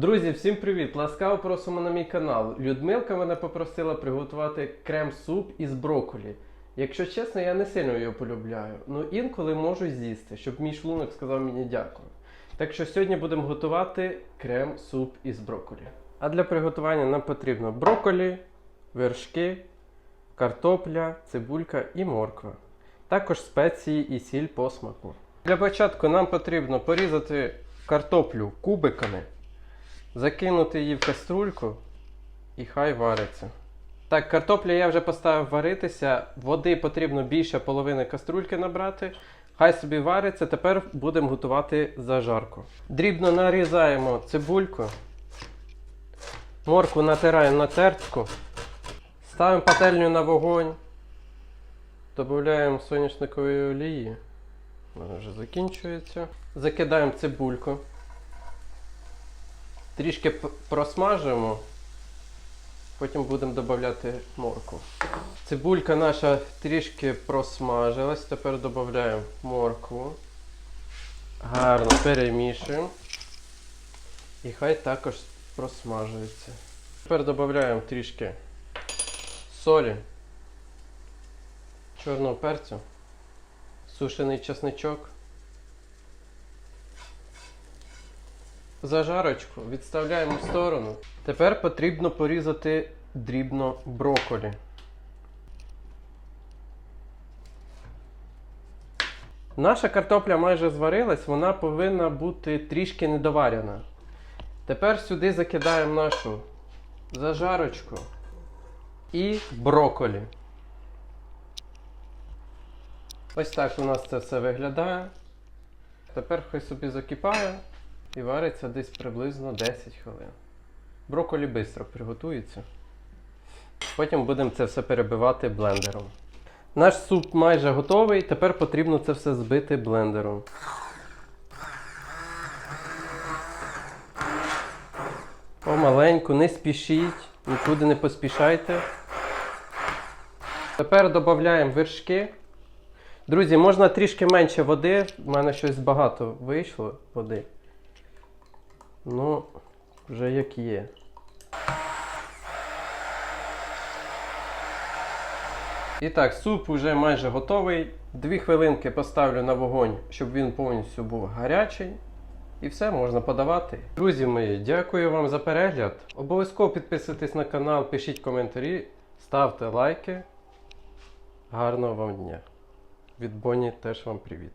Друзі, всім привіт! Ласкаво просимо на мій канал. Людмилка мене попросила приготувати крем-суп із брокколі. Якщо чесно, я не сильно його полюбляю, але інколи можу з'їсти, щоб мій шлунок сказав мені дякую. Так що сьогодні будемо готувати крем-суп із брокколі. А для приготування нам потрібно брокколі, вершки, картопля, цибулька і морква. Також спеції і сіль по смаку. Для початку нам потрібно порізати картоплю кубиками, закинути її в каструльку і хай вариться. Так, картопля я вже поставив варитися. Води потрібно більше половини каструльки набрати. Хай собі вариться. Тепер будемо готувати зажарку. Дрібно нарізаємо цибульку. Моркву натираємо на тертку. Ставимо пательню на вогонь. Додаємо соняшникової олії. Вона вже закінчується. Закидаємо цибульку. Трішки просмажимо. Потім будемо додавати морку. Цибулька наша трішки просмажилась. Тепер додаємо моркву. Гарно перемішуємо. І хай також просмажується. Тепер додаємо трішки солі, чорного перцю, сушений чесничок. Зажарочку відставляємо в сторону. Тепер потрібно порізати дрібно брокколі. Наша картопля майже зварилась, вона повинна бути трішки недоварена. Тепер сюди закидаємо нашу зажарочку і брокколі. Ось так у нас це все виглядає. Тепер хай собі закипає і вариться десь приблизно 10 хвилин. Брокколі швидко приготується. Потім будемо це все перебивати блендером. Наш суп майже готовий, тепер потрібно це все збити блендером. Помаленьку, не спішіть, нікуди не поспішайте. Тепер додаємо вершки. Друзі, можна трішки менше води. У мене щось багато вийшло води. Ну, вже як є. І так, суп вже майже готовий. Дві хвилинки поставлю на вогонь, щоб він повністю був гарячий. І все, можна подавати. Друзі мої, дякую вам за перегляд. Обов'язково підписуйтесь на канал, пишіть коментарі, ставте лайки. Гарного вам дня. Від Боні теж вам привіт.